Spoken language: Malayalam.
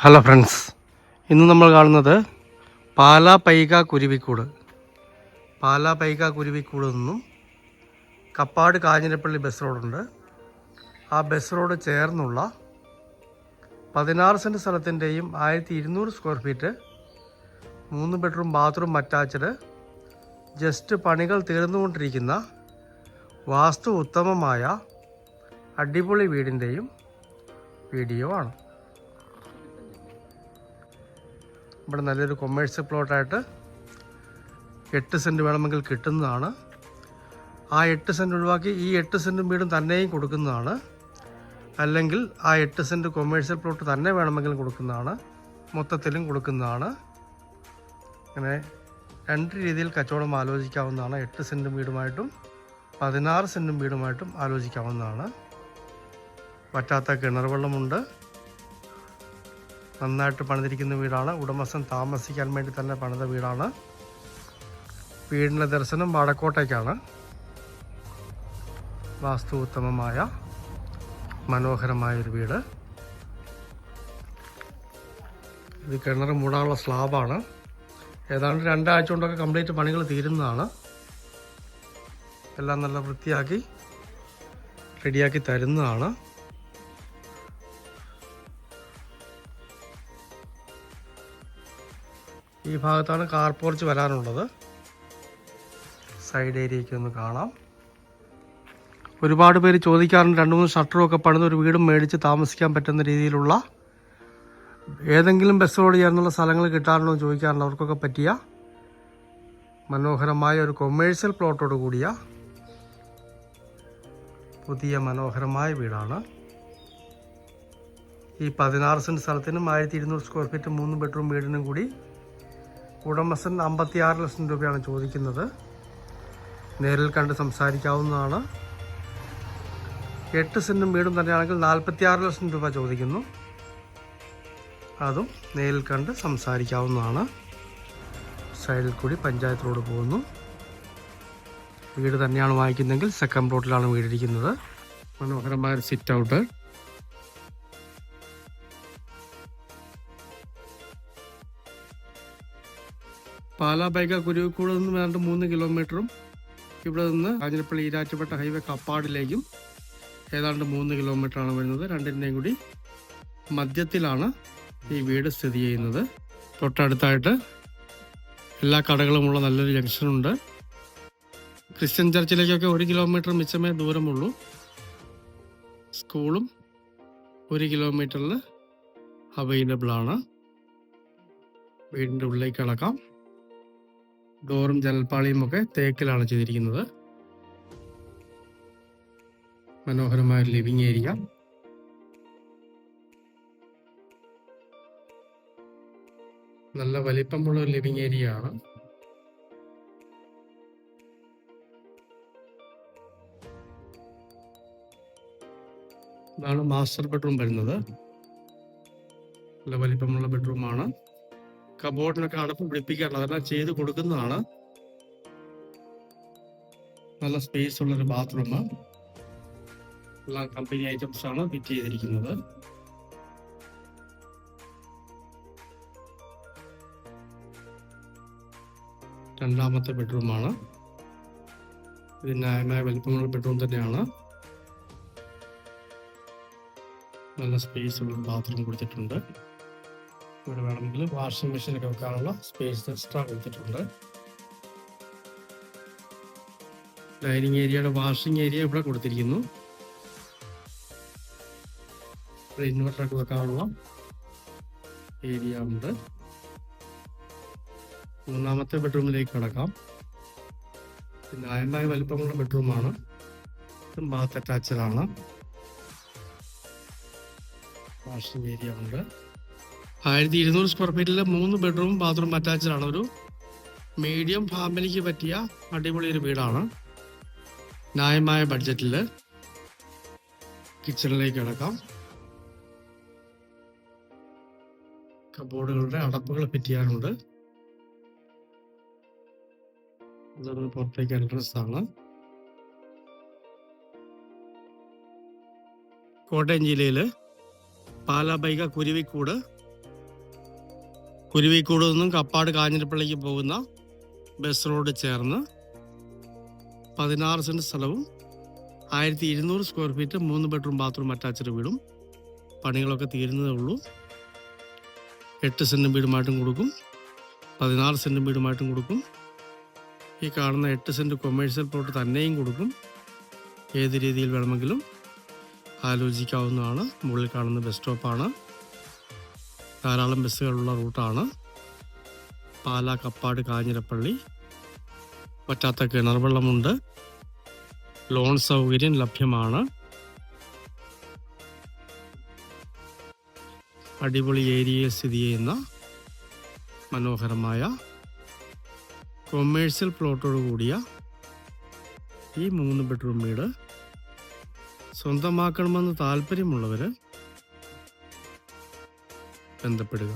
ഹലോ ഫ്രണ്ട്സ് ഇന്ന് നമ്മൾ കാണുന്നത് പാലാ പൈക കുരുവിക്കൂട്. പാലാ പൈക കുരുവിക്കൂട് നിന്നും കപ്പാട് കാഞ്ഞിരപ്പള്ളി ബസ് റോഡുണ്ട് ആ ബസ് റോഡ് ചേർന്നുള്ള പതിനാറ് സെന്റ് സ്ഥലത്തിന്റെയും ആയിരത്തി ഇരുന്നൂറ് സ്ക്വയർ ഫീറ്റ് മൂന്ന് ബെഡ്റൂം ബാത്റൂം അറ്റാച്ച്ഡ് ജസ്റ്റ് പണികൾ തീർന്നുകൊണ്ടിരിക്കുന്ന വാസ്തു ഉത്തമമായ അടിപൊളി വീടിന്റെയും വീഡിയോ ആണ്. ഇവിടെ നല്ലൊരു കൊമേഴ്സ്യൽ പ്ലോട്ടായിട്ട് എട്ട് സെന്റ് വേണമെങ്കിൽ കിട്ടുന്നതാണ്. ആ എട്ട് സെന്റ് ഒഴിവാക്കി ഈ എട്ട് സെന്റും വീടും തന്നെയും കൊടുക്കുന്നതാണ്. അല്ലെങ്കിൽ ആ എട്ട് സെന്റ് കൊമേഴ്സ്യൽ പ്ലോട്ട് തന്നെ വേണമെങ്കിലും കൊടുക്കുന്നതാണ്. മൊത്തത്തിലും കൊടുക്കുന്നതാണ്. അങ്ങനെ രണ്ട് രീതിയിൽ കച്ചവടം ആലോചിക്കാവുന്നതാണ്. എട്ട് സെന്റും വീടുമായിട്ടും പതിനാറ് സെന്റും വീടുമായിട്ടും ആലോചിക്കാവുന്നതാണ്. വറ്റാത്ത കിണർ വെള്ളമുണ്ട്. നന്നായിട്ട് പണിതിരിക്കുന്ന വീടാണ്. ഉടമസ്ഥൻ താമസിക്കാൻ വേണ്ടി തന്നെ പണിത വീടാണ്. വീടിന്റെ ദർശനം വടക്കോട്ടേക്കാണ് വാസ്തു ഉത്തമമായ മനോഹരമായൊരു വീട്. ഇത് കിണർ മൂടാനുള്ള സ്ലാബാണ്. ഏതാണ്ട് രണ്ടാഴ്ച കൊണ്ടൊക്കെ കംപ്ലീറ്റ് പണികൾ തീരുന്നതാണ്. എല്ലാം നല്ല വൃത്തിയാക്കി റെഡിയാക്കി തരുന്നതാണ്. ഈ ഭാഗത്താണ് കാർ പോർച്ച് വരാനുള്ളത്. സൈഡ് ഏരിയയ്ക്ക് ഒന്ന് കാണാം. ഒരുപാട് പേര് ചോദിക്കാറുണ്ട് രണ്ട് മൂന്ന് ഷട്ടറും ഒക്കെ പണിത് ഒരു വീടും മേടിച്ച് താമസിക്കാൻ പറ്റുന്ന രീതിയിലുള്ള ഏതെങ്കിലും ബസ്സോട് ചേർന്നുള്ള സ്ഥലങ്ങൾ കിട്ടാറുണ്ടോ എന്ന് ചോദിക്കാറുണ്ട് അവർക്കൊക്കെ പറ്റിയ മനോഹരമായ ഒരു കൊമേഴ്സ്യൽ പ്ലോട്ടോട് കൂടിയ പുതിയ മനോഹരമായ വീടാണ്. ഈ പതിനാറ് സെന്റ് സ്ഥലത്തിനും ആയിരത്തി ഇരുന്നൂറ് സ്ക്വയർ ഫീറ്റ് മൂന്ന് ബെഡ്റൂം വീടിനും കൂടി ഉടമസ്ഥൻ അമ്പത്തിയാറ് ലക്ഷം രൂപയാണ് ചോദിക്കുന്നത്. നേരിൽ കണ്ട് സംസാരിക്കാവുന്നതാണ്. എട്ട് സെന്റും വീടും തന്നെയാണെങ്കിൽ നാൽപ്പത്തിയാറ് ലക്ഷം രൂപ ചോദിക്കുന്നു. അതും നേരിൽ കണ്ട് സംസാരിക്കാവുന്നതാണ്. സൈഡിൽ കൂടി പഞ്ചായത്ത് റോഡ് പോകുന്നു. വീട് തന്നെയാണ് വാങ്ങിക്കുന്നതെങ്കിൽ സെക്കൻഡ് പ്ലോട്ടിലാണ് വീടിരിക്കുന്നത്. മനോഹരമായ സിറ്റ് ഔട്ട്. പാലാ ബൈക കുരുവിക്കൂട് നിന്ന് ഏതാണ്ട് മൂന്ന് കിലോമീറ്ററും ഇവിടെ നിന്ന് കാഞ്ഞിരപ്പള്ളി ഈരാറ്റുപേട്ട ഹൈവേ കപ്പാടിലേക്കും ഏതാണ്ട് മൂന്ന് കിലോമീറ്ററാണ് വരുന്നത്. രണ്ടിന്റെയും കൂടി മധ്യത്തിലാണ് ഈ വീട് സ്ഥിതി ചെയ്യുന്നത്. തൊട്ടടുത്തായിട്ട് എല്ലാ കടകളുമുള്ള നല്ലൊരു ജംഗ്ഷനുണ്ട് ക്രിസ്ത്യൻ ചർച്ചിലേക്കൊക്കെ ഒരു കിലോമീറ്റർ മിച്ചമേ ദൂരമുള്ളൂ. സ്കൂളും ഒരു കിലോമീറ്ററിൽ അവൈലബിൾ ആണ് വീടിന്റെ ഉള്ളിലേക്ക് കടക്കാം. ഡോറും ജനൽപ്പാളിയും ഒക്കെ തേക്കിലാണ് ചെയ്തിരിക്കുന്നത്. മനോഹരമായ ലിവിങ് ഏരിയ. നല്ല വലിപ്പമുള്ള ഒരു ലിവിങ് ഏരിയ ആണ്. ഇതാണ് മാസ്റ്റർ ബെഡ്റൂം വരുന്നത്. നല്ല വലിപ്പമുള്ള ബെഡ്റൂമാണ്. കബോർഡിനൊക്കെ അടപ്പ് പിടിപ്പിക്കാറുള്ളത് അതെല്ലാം ചെയ്ത് കൊടുക്കുന്നതാണ്. നല്ല സ്പേസ് ഉള്ളൊരു ബാത്റൂം എല്ലാം കമ്പനി ഐറ്റംസ് ആണ് ഫിറ്റ് ചെയ്തിരിക്കുന്നത്. രണ്ടാമത്തെ ബെഡ്റൂമാണ് ഇത് ന്യായമായ വലിപ്പമുള്ള ബെഡ്റൂം തന്നെയാണ്. നല്ല സ്പേസ് ഉള്ള ബാത്റൂം കൊടുത്തിട്ടുണ്ട്. ഇവിടെ വേണമെങ്കിൽ വാഷിംഗ് മെഷീനൊക്കെ വെക്കാനുള്ള സ്പേസ് എക്സ്ട്രാ കൊടുത്തിട്ടുണ്ട്. ഡൈനിങ് ഏരിയയുടെ വാഷിംഗ് ഏരിയ ഇവിടെ കൊടുത്തിരിക്കുന്നു. ഇൻവെർട്ടറൊക്കെ വെക്കാനുള്ള ഏരിയ ഉണ്ട്. മൂന്നാമത്തെ ബെഡ്റൂമിലേക്ക് കിടക്കാം. പിന്നെ അയമായ വലിപ്പമുള്ള ബെഡ്റൂമാണ് ഇതും ബാത്ത് അറ്റാച്ചഡ് ആണ്. വാഷിംഗ് ഏരിയ ഉണ്ട്. ആയിരത്തി ഇരുന്നൂറ് സ്ക്വയർ ഫീറ്റിൽ മൂന്ന് ബെഡ്റൂം ബാത്റൂം അറ്റാച്ച്ഡ് ആണ്. ഒരു മീഡിയം ഫാമിലിക്ക് പറ്റിയ അടിപൊളി ഒരു വീടാണ്. ന്യായമായ ബഡ്ജറ്റിൽ കിച്ചണിലേക്ക് കിടക്കാം. കബോർഡുകളുടെ അടപ്പുകൾ ഫിറ്റ് ചെയ്യാറുണ്ട് ഇതൊരു പുറത്തേക്ക് എൻട്രൻസ് ആണ്. കോട്ടയം ജില്ലയിൽ പാലാബൈക കുരുവിക്കൂട് കുരുവിക്കൂട് നിന്നും കപ്പാട് കാഞ്ഞിരപ്പള്ളിക്ക് പോകുന്ന ബസ് റോഡ് ചേർന്ന് പതിനാറ് സെന്റ് സ്ഥലവും ആയിരത്തി ഇരുന്നൂറ് സ്ക്വയർ ഫീറ്റ് മൂന്ന് ബെഡ്റൂം ബാത്റൂം അറ്റാച്ച്ഡ് വീടും പണികളൊക്കെ തീരുന്നതേ ഉള്ളൂ. എട്ട് സെന്റും വീടുമായിട്ടും കൊടുക്കും. പതിനാറ് സെന്റും വീടുമായിട്ടും കൊടുക്കും. ഈ കാണുന്ന എട്ട് സെന്റ് കൊമേഴ്സ്യൽ പ്ലോട്ട് തന്നെയും കൊടുക്കും. ഏത് രീതിയിൽ വേണമെങ്കിലും ആലോചിക്കാവുന്നതാണ്. മുകളിൽ കാണുന്ന ബസ് സ്റ്റോപ്പാണ് ധാരാളം ബസ്സുകളുള്ള റൂട്ടാണ്. പാലാ കപ്പാട് കാഞ്ഞിരപ്പള്ളി. പറ്റാത്ത കിണർ വെള്ളമുണ്ട് ലോൺ സൗകര്യം ലഭ്യമാണ്. അടിപൊളി ഏരിയയിൽ സ്ഥിതി ചെയ്യുന്ന മനോഹരമായ കൊമേഴ്സ്യൽ പ്ലോട്ടോട് കൂടിയ ഈ മൂന്ന് ബെഡ്റൂം വീട് സ്വന്തമാക്കണമെന്ന് താല്പര്യമുള്ളവർ ബന്ധപ്പെടുക.